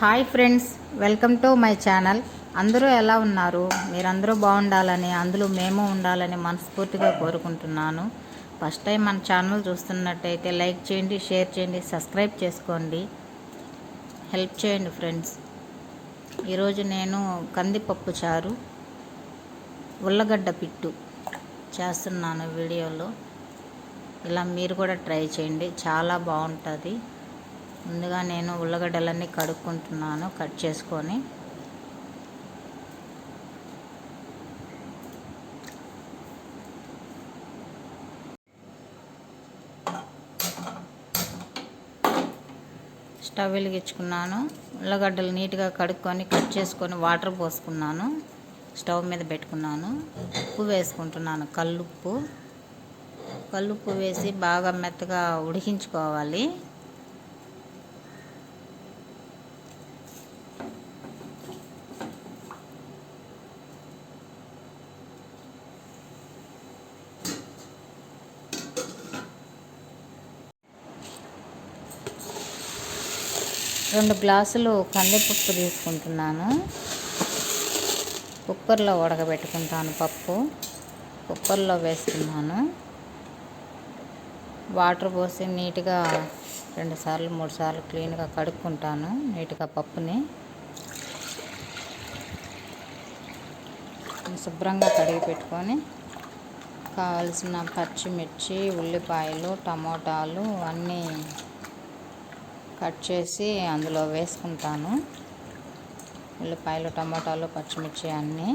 Hi friends welcome to my channel. అందరూ ఎలా ఉన్నారు? మీరందరూ బాగుండాలని అందులో మేము ఉండాలని మనస్ఫూర్తిగా కోరుకుంటున్నాను. ఫస్ట్ టైం మన ఛానల్ చూస్తున్నట్టయితే లైక్ చేయండి షేర్ చేయండి సబ్స్క్రైబ్ చేసుకోండి. హెల్ప్ చేయండి ఫ్రెండ్స్. ఈరోజు నేను కందిపప్పు చారు ఉల్లగడ్డ పిట్టు చేస్తున్నాను వీడియోలో. ఇలా మీరు కూడా ట్రై చేయండి చాలా బాగుంటుంది. ముందుగా నేను ఉల్లగడ్డలన్నీ కడుక్కుంటున్నాను కట్ చేసుకొని. స్టవ్ వెలిగించుకున్నాను. ఉల్లగడ్డలు నీట్గా కడుక్కొని కట్ చేసుకొని వాటర్ పోసుకున్నాను. స్టవ్ మీద పెట్టుకున్నాను. ఉప్పు వేసుకుంటున్నాను కల్లుప్పు. కల్లుప్పు వేసి బాగా మెత్తగా ఉడికించుకోవాలి. రెండు గ్లాసులు కందిపప్పు తీసుకుంటున్నాను. కుక్కర్లో ఉడకబెట్టుకుంటాను పప్పు. కుక్కర్లో వేసుకున్నాను వాటర్ పోసి నీట్గా రెండు సార్లు మూడు సార్లు క్లీన్గా కడుక్కుంటాను నీట్గా పప్పుని. శుభ్రంగా కడిగి పెట్టుకొని కావాల్సిన పచ్చిమిర్చి ఉల్లిపాయలు టమోటాలు అన్నీ కట్ చేసి అందులో వేసుకుంటాను. ఉల్లిపాయలు టమాటాలు పచ్చిమిర్చి అన్నీ.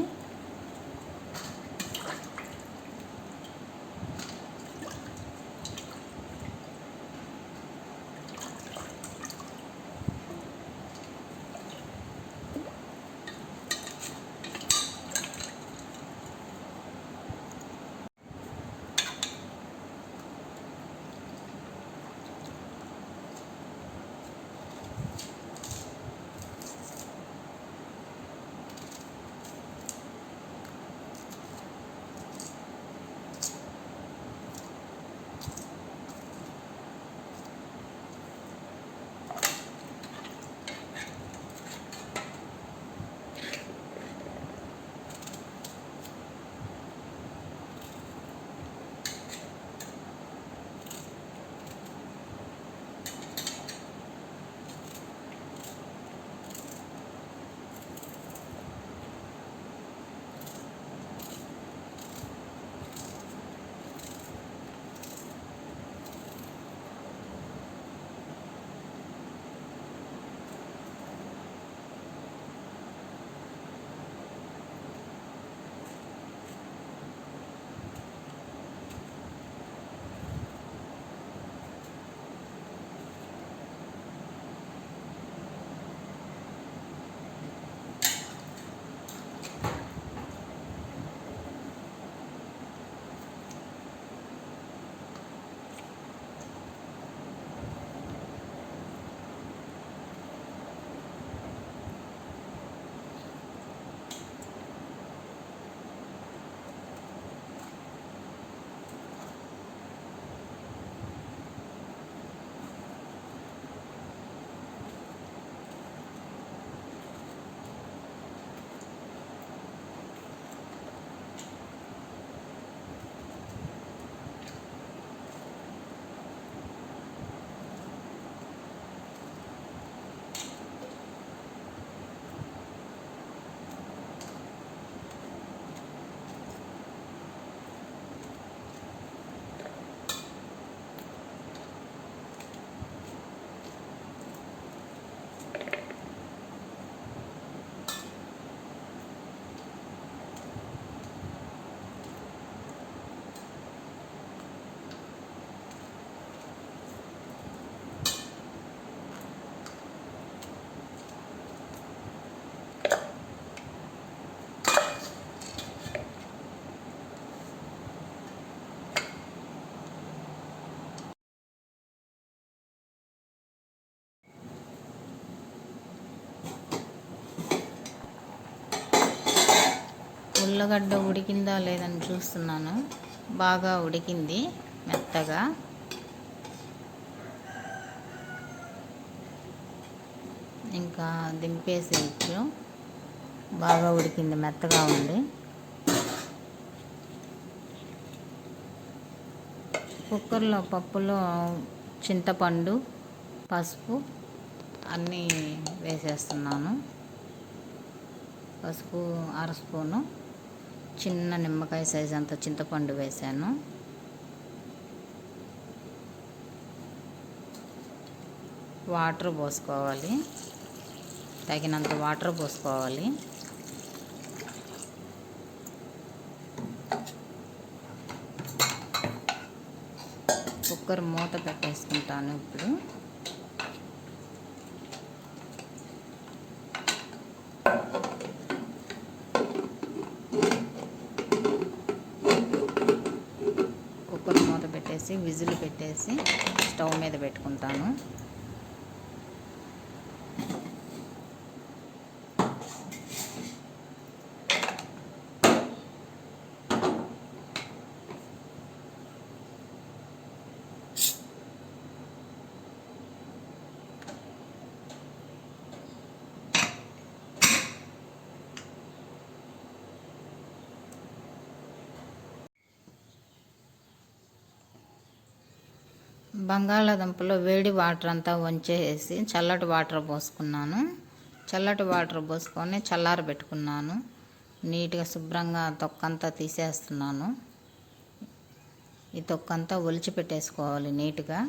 ఉర్లగడ్డ ఉడికిందా లేదని చూస్తున్నాను. బాగా ఉడికింది మెత్తగా. ఇంకా దింపేసేయచ్చు. బాగా ఉడికింది మెత్తగా ఉంది. కుక్కర్లో పప్పులో చింతపండు పసుపు అన్నీ వేసేస్తున్నాను. పసుపు అర స్పూను. చిన్న నిమ్మకాయ సైజ్ అంత చింతపండు వేసాను వాటర్ పోసుకోవాలి. తగినంత వాటర్ పోసుకోవాలి. కుక్కర్ మూత పెట్టేసుకుంటాను ఇప్పుడు కుక్కర్ మూత పెట్టేసి విజిల్ పెట్టేసి స్టవ్ మీద పెట్టుకుంటాను. బంగాళాదుంపలో వేడి వాటర్ అంతా వంచేసి చల్లటి వాటర్ పోసుకున్నాను. చల్లటి వాటర్ పోసుకొని చల్లార పెట్టుకున్నాను. నీట్గా శుభ్రంగా తొక్కంతా తీసేస్తున్నాను. ఈ తొక్కంతా ఒలిచి పెట్టేసుకోవాలి నీట్గా.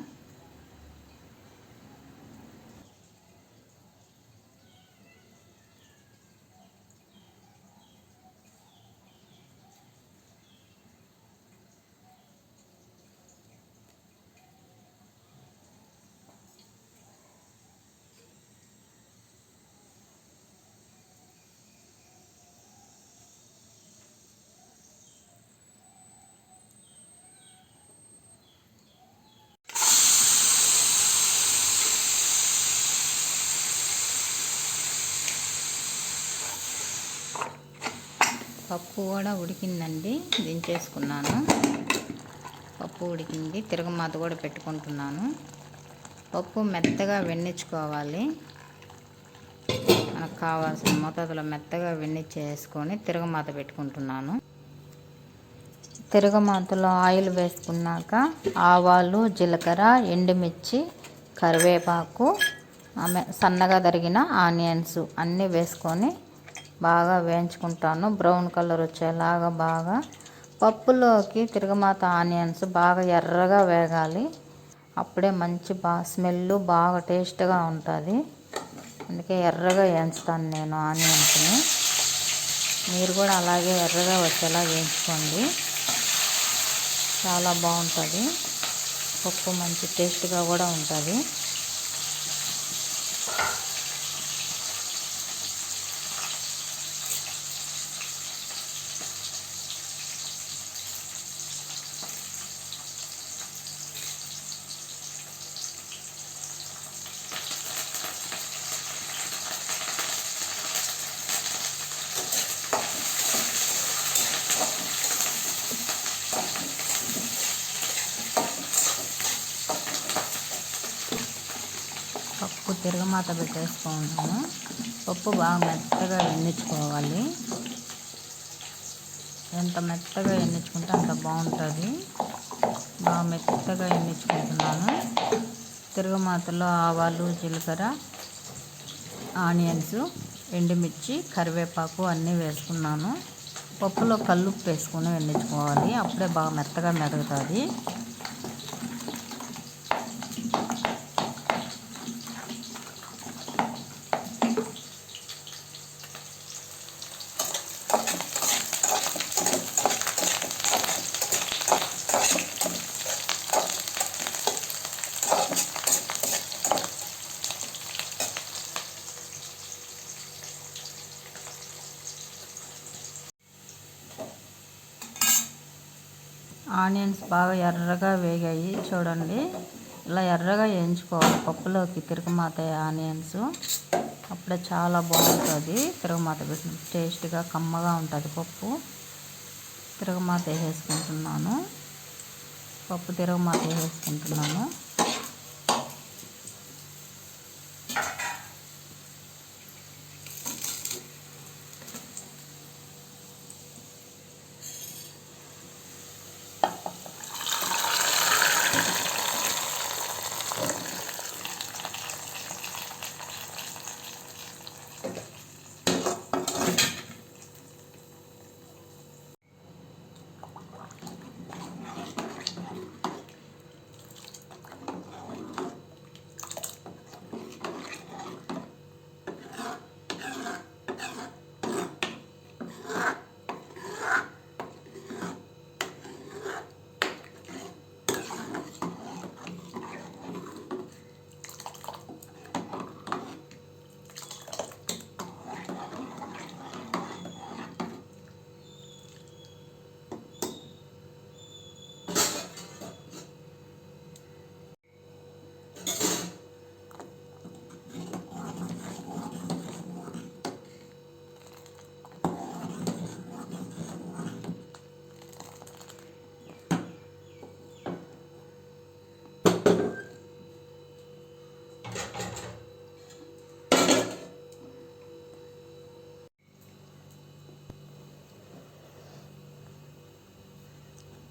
పప్పు కూడా ఉడికిందండి. దించేసుకున్నాను. పప్పు ఉడికింది. తిరగమాత కూడా పెట్టుకుంటున్నాను. పప్పు మెత్తగా వెన్నించుకోవాలి మనకు కావాల్సిన మోతాదులో మెత్తగా వెన్నిచ్చేసుకొని తిరగమాత పెట్టుకుంటున్నాను. తిరగమాతలో ఆయిల్ వేసుకున్నాక ఆవాలు జీలకర్ర ఎండుమిర్చి కరివేపాకు ఆమె సన్నగా తరిగిన ఆనియన్స్ అన్నీ వేసుకొని బాగా వేయించుకుంటాను. బ్రౌన్ కలర్ వచ్చేలాగా బాగా. పప్పులోకి తిరగమాత ఆనియన్స్ బాగా ఎర్రగా వేగాలి. అప్పుడే మంచి బా స్మెల్ బాగా టేస్ట్గా ఉంటుంది. అందుకే ఎర్రగా వేయించుతాను నేను ఆనియన్స్ని. మీరు కూడా అలాగే ఎర్రగా వచ్చేలా వేయించుకోండి. చాలా బాగుంటుంది. పప్పు మంచి టేస్ట్గా కూడా ఉంటుంది. పప్పు తిరగమాత పెట్టేసుకున్నాను పప్పు బాగా మెత్తగా ఎన్నించుకోవాలి ఎంత మెత్తగా ఎన్నించుకుంటే అంత బాగుంటుంది. బాగా మెత్తగా ఎన్నించుకుంటున్నాను తిరగమాతలో ఆవాలు జీలకర్ర ఆనియన్స్ ఎండుమిర్చి కరివేపాకు అన్నీ వేసుకున్నాను. పప్పులో కల్లుప్పు వేసుకుని ఎండించుకోవాలి. అప్పుడే బాగా మెత్తగా మెరుగుతుంది. ఆనియన్స్ బాగా ఎర్రగా వేగాయి చూడండి. ఇలా ఎర్రగా వేయించుకోవాలి పప్పులోకి తిరగమాత ఆనియన్స్. అప్పుడే చాలా బాగుంటుంది. తిరగమాత పెట్టిన టేస్ట్గా కమ్మగా ఉంటుంది పప్పు. తిరగమాత వేసుకుంటున్నాను. పప్పు తిరగమాత వేసుకుంటున్నాను.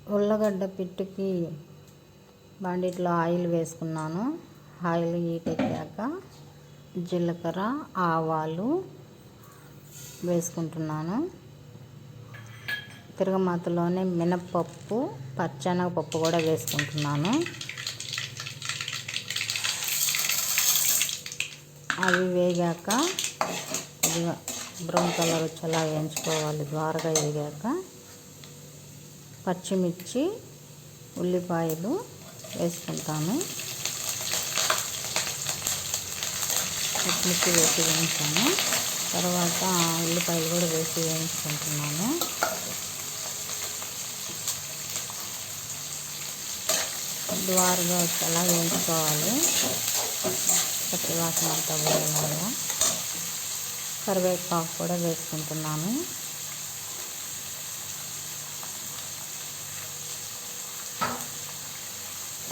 ఉల్లగడ్డ పిట్టుకి బండిట్లో ఆయిల్ వేసుకున్నాను. ఆయిల్ హీట్ జీలకర్ర ఆవాలు వేసుకుంటున్నాను. తిరగమాతలోనే మినప్పప్పు పచ్చనగపప్పు కూడా వేసుకుంటున్నాను. అవి వేగాక కొద్దిగా బ్రౌన్ కలర్ వచ్చేలా వేయించుకోవాలి. ద్వారగా వేగాక పచ్చిమిర్చి ఉల్లిపాయలు వేసుకుంటాను పచ్చిమిర్చి వేసి వేయించాను తర్వాత ఉల్లిపాయలు కూడా వేసి వేయించుకుంటున్నాను ద్వారగా వచ్చేలా వేయించుకోవాలి. పచ్చి వాసన అంతా పోయేలాగా. కరివేపాకు కూడా వేసుకుంటున్నాను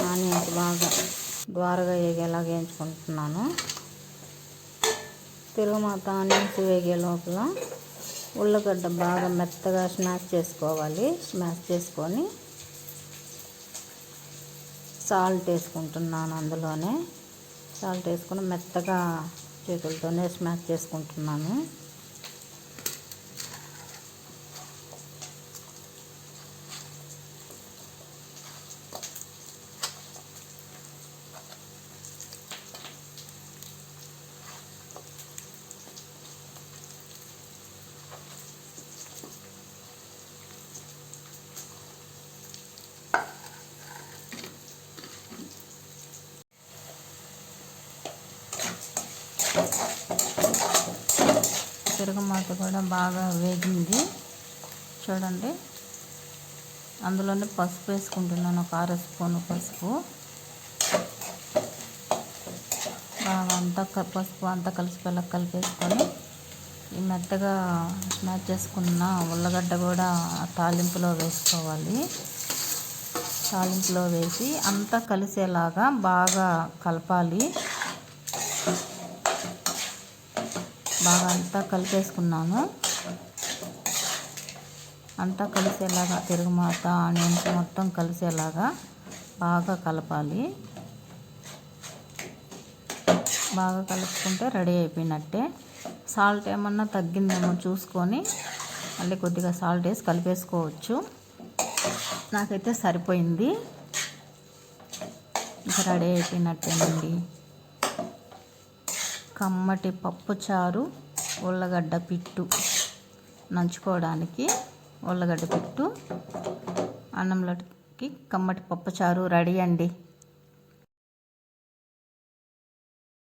ఆనియన్స్ బాగా ద్వారగా వేగేలా వేయించుకుంటున్నాను తిరుగుమాత ఆనియన్స్ వేగే లోపల ఉల్లగడ్డ బాగా మెత్తగా స్మాష్ చేసుకోవాలి. స్మాష్ చేసుకొని సాల్ట్ వేసుకుంటున్నాను అందులోనే. సాల్ట్ వేసుకొని మెత్తగా చేతులతోనే స్మాష్ చేసుకుంటున్నాను. తిరగమాత కూడా బాగా వేగింది. చూడండి. అందులోనే పసుపు వేసుకుంటున్నాను ఒక అర స్పూను పసుపు. బాగా అంతా క- పసుపు అంతా కలిసిపోయేలా కలిపేసుకొని ఈ మెత్తగా స్మాష్ చేసుకున్న ఉల్లగడ్డ కూడా తాలింపులో వేసుకోవాలి. తాలింపులో వేసి అంతా కలిసేలాగా బాగా కలపాలి. బాగా అంతా కలిపేసుకున్నాను. అంతా కలిసేలాగా తిరుగుమాత ఆనియన్స్ మొత్తం కలిసేలాగా బాగా కలపాలి. బాగా కలుపుకుంటే రెడీ అయిపోయినట్టే. సాల్ట్ ఏమన్నా తగ్గిందేమో చూసుకొని మళ్ళీ కొద్దిగా సాల్ట్ వేసి కలిపేసుకోవచ్చు. నాకైతే సరిపోయింది. ఇంకా రెడీ అయిపోయినట్టేనండి. కమ్మటి పప్పుచారు ఉల్లగడ్డ పిట్టు. నంచుకోవడానికి ఉల్లగడ్డ పిట్టు అన్నంలోకి కమ్మటి పప్పుచారు రెడీ అండి.